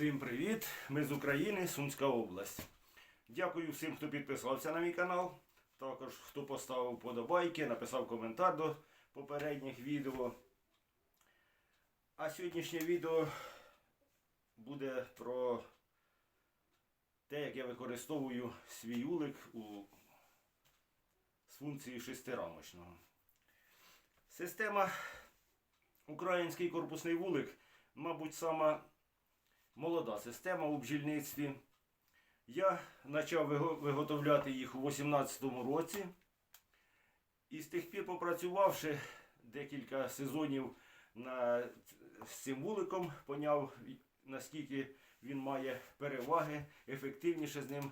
Всім привіт! Ми з України, Сумська область. Дякую всім, хто підписався на мій канал. Також хто поставив подобайки, написав коментар до попередніх відео. А сьогоднішнє відео буде про те, як я використовую свій улик у з функції шестирамочного. Система Український корпусний вулик, мабуть, сама молода система у бджільництві. Я почав виготовляти їх у 2018 році. І з тих пір, попрацювавши декілька сезонів на, з цим вуликом, поняв, наскільки він має переваги, ефективніше з ним,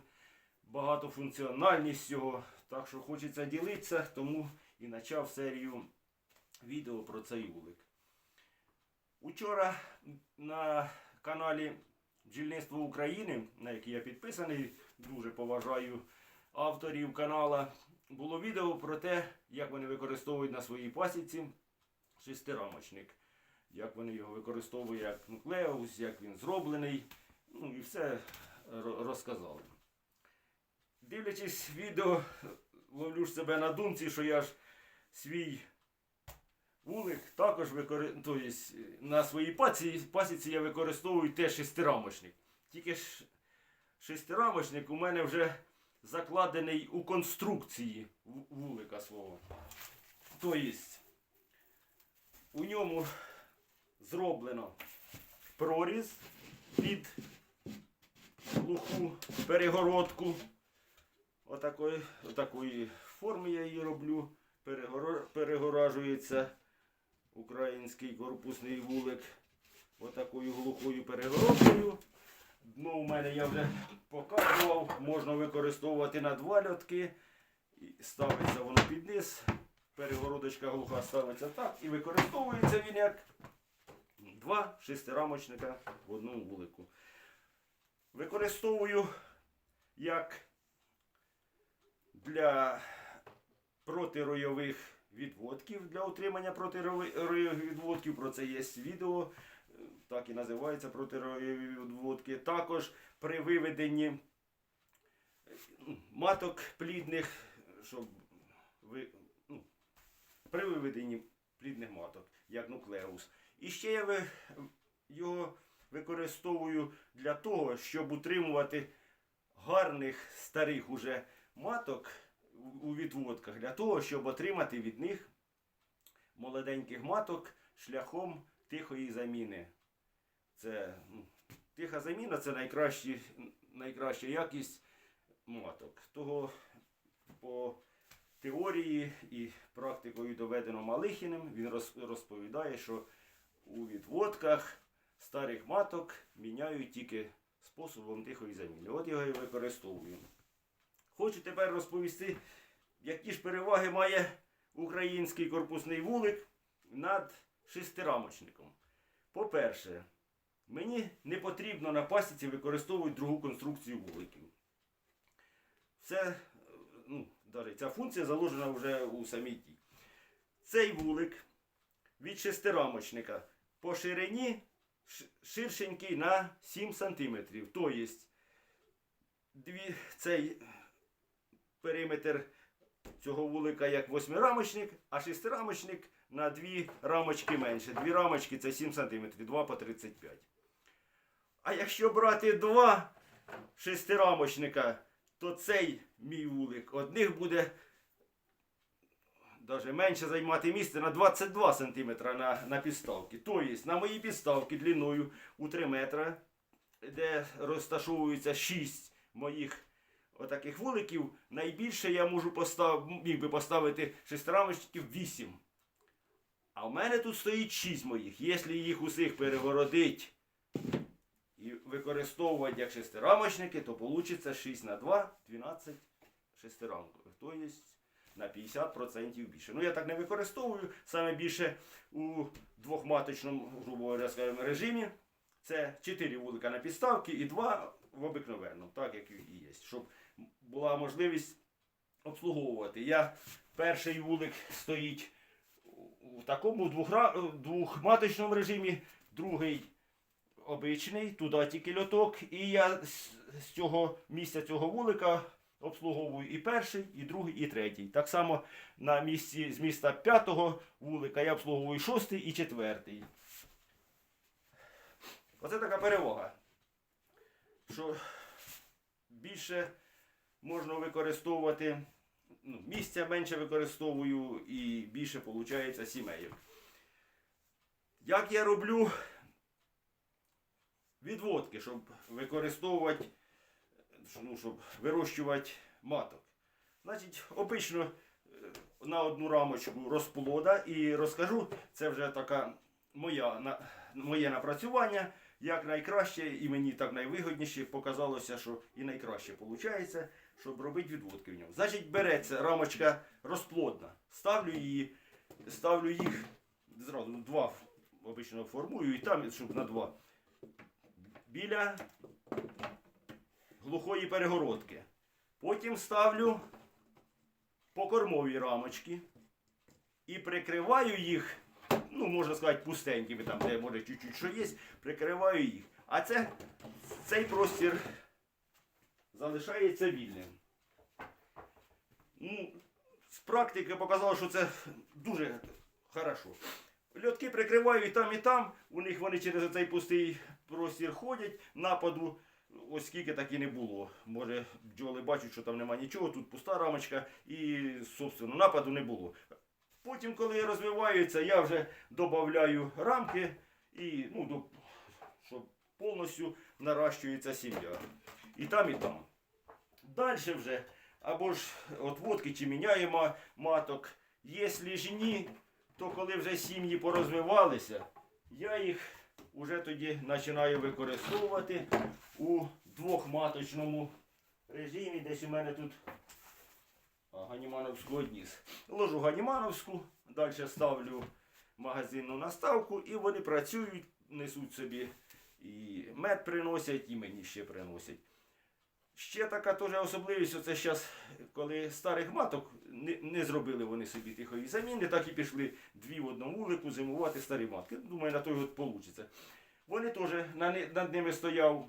багатофункціональність його. Так що хочеться ділитися, тому і почав серію відео про цей вулик. Учора на каналі Бджільництво України, на який я підписаний, дуже поважаю авторів канала, було відео про те, як вони використовують на своїй пасіці шестирамочник. Як вони його використовують як нуклеус, як він зроблений. Ну і все розказали. Дивлячись відео, ловлю ж себе на думці, що я ж свій вулик також тобто на своїй пасіці, пасіці я використовую теж шестирамочник. Тільки ж шестирамочник у мене вже закладений у конструкції вулика свого. Тобто у ньому зроблено проріз під глуху перегородку. Отакої, отакої форми я її роблю. Перегоро- перегоражується український корпусний вулик отакою глухою перегородкою. Дно у мене я вже показував, можна використовувати на два льотки. Ставиться воно під низ. Перегородочка глуха ставиться так і використовується він як два шестирамочника в одному вулику. Використовую як для протиройових відводків для отримання протиройових відводків. Про це є відео. Так і називається протиройові відводки. Також при виведенні ну, маток плідних, щоб ви, ну, при виведенні плідних маток, як нуклеус. І ще я його використовую для того, щоб утримувати гарних старих уже маток у- відводках для того, щоб отримати від них молоденьких маток шляхом тихої заміни. Це ну, тиха заміна це найкращі, найкраща якість маток. Того по теорії і практикою доведено Малихіним, він розповідає, що у відводках старих маток міняють тільки способом тихої заміни. От його і використовую. Хочу тепер розповісти, які ж переваги має український корпусний вулик над шестирамочником. По-перше, мені не потрібно на пасіці використовувати другу конструкцію вуликів. Це, ну, навіть ця функція заложена вже у самій тій. Цей вулик від шестирамочника по ширині ширшенький на 7 см. Тобто, цей периметр цього вулика як восьмирамочник, а шестирамочник на дві рамочки менше. Дві рамочки це 7 см, 2 по 35. А якщо брати два шестирамочника, то цей мій вулик одних буде навіть менше займати місце на 22 см на, на підставки. Тобто на моїй підставці длиною у 3 метра, де розташовується 6 моїх отаких вуликів, найбільше я можу постав... міг би поставити шестирамочників 8. А в мене тут стоїть 6 моїх. Якщо їх усіх перегородить і використовувати як шестирамочники, то вийде 6 на 2, 12 шестирамкових. Тобто на 50% більше. Ну я так не використовую. Саме більше у двохматочному, грубо говоря, режимі. Це 4 вулика на підставці і 2 в обикновенному, так як і є. Щоб була можливість обслуговувати. Я перший вулик стоїть у такому двохматочному режимі, другий обичний, туди тільки льоток. І я з цього місця цього вулика обслуговую і перший, і другий, і третій. Так само на місці з міста п'ятого вулика я обслуговую шостий і четвертий. Оце така перевага. Що більше можна використовувати, ну, місця менше використовую і більше виходить сімейок. Як я роблю відводки, щоб використовувати, ну, щоб вирощувати маток. Значить, обично е, на одну рамочку розплода і розкажу, це вже така моя, на, моє напрацювання, як найкраще, і мені так найвигідніше показалося, що і найкраще виходить, щоб робити відводки в ньому. Значить, береться рамочка розплодна, ставлю її, ставлю їх зразу ну, два обично формую і там, щоб на два. Біля глухої перегородки. Потім ставлю по кормовій рамочки і прикриваю їх, ну, можна сказати, пустенькими, там, де може чуть-чуть що є, прикриваю їх. А це, цей простір залишається вільним. Ну, з практики показало, що це дуже хорошо. Льотки прикриваю і там, і там. У них вони через цей пустий простір ходять. Нападу, ось скільки так і не було. Може, бджоли бачать, що там нема нічого, тут пуста рамочка і, собственно, нападу не було. Потім, коли розвиваються, я вже додаю рамки і, ну, щоб повністю наращується сім'я. І там, і там. Далі вже, або ж от водки чи міняємо маток. Якщо ж ні, то коли вже сім'ї порозвивалися, я їх вже тоді починаю використовувати у двохматочному режимі. Десь у мене тут ганімановську одніс. Ложу ганімановську, далі ставлю магазинну наставку і вони працюють, несуть собі і мед приносять, і мені ще приносять. Ще така теж особливість, оце зараз, коли старих маток не, не зробили вони собі тихої заміни, так і пішли дві в одному вулику зимувати старі матки. Думаю, на той год вийде. Вони теж на, над ними стояв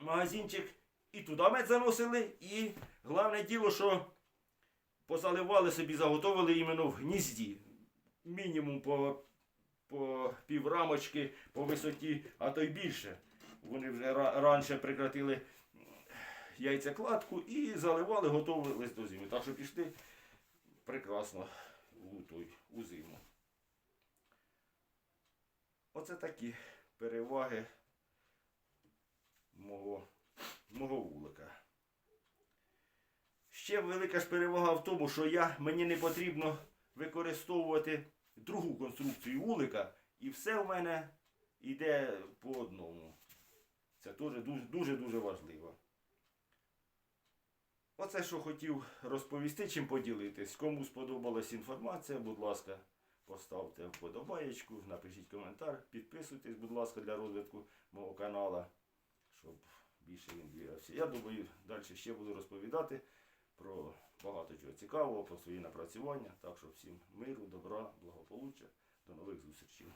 магазинчик, і туди мед заносили, і головне діло, що позаливали собі, заготовили іменно в гнізді. Мінімум по, по піврамочки по висоті, а то й більше. Вони вже раніше прекратили яйцекладку і заливали, готувались до зими. Так що пішли прекрасно у, той, у зиму. Оце такі переваги мого, мого вулика. Ще велика ж перевага в тому, що я, мені не потрібно використовувати другу конструкцію вулика, і все в мене йде по одному. Це дуже-дуже важливо. Оце, що хотів розповісти, чим поділитись. Кому сподобалась інформація, будь ласка, поставте вподобаєчку, напишіть коментар, підписуйтесь, будь ласка, для розвитку мого канала, щоб більше він двігався. Я думаю, далі ще буду розповідати про багато чого цікавого, про свої напрацювання. Так що всім миру, добра, благополуччя. До нових зустрічей.